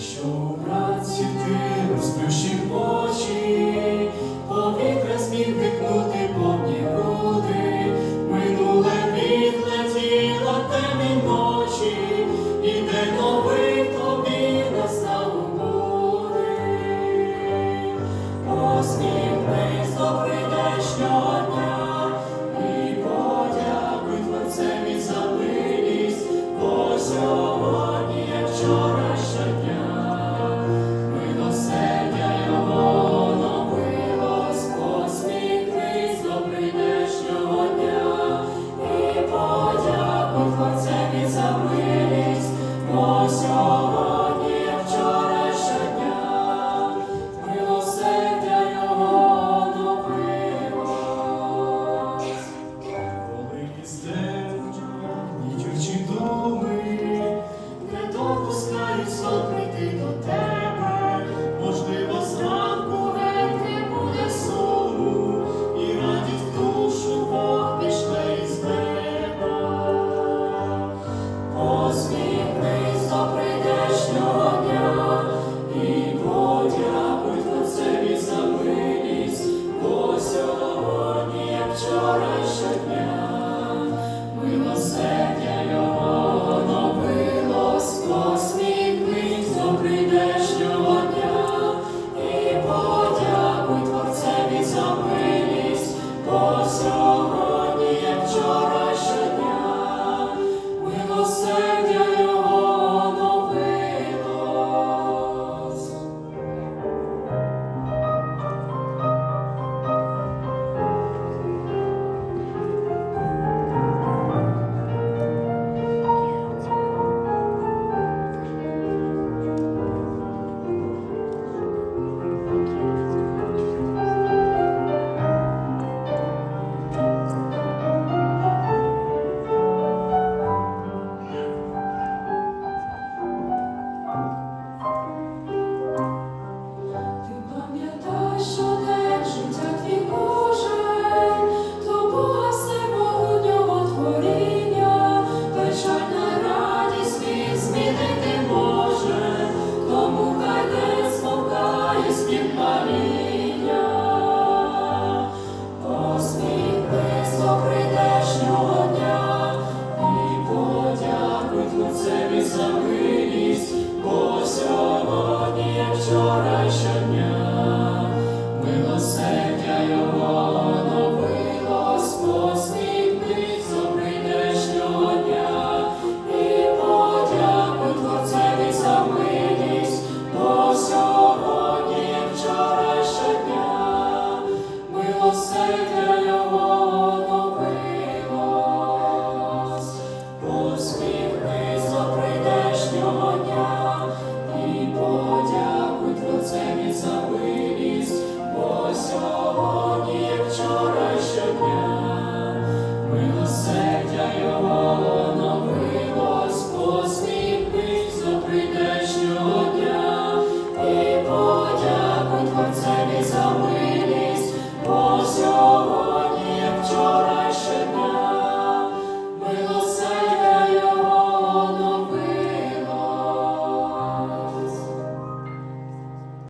що у праці ти розплющив. Творцеві за милість, Бо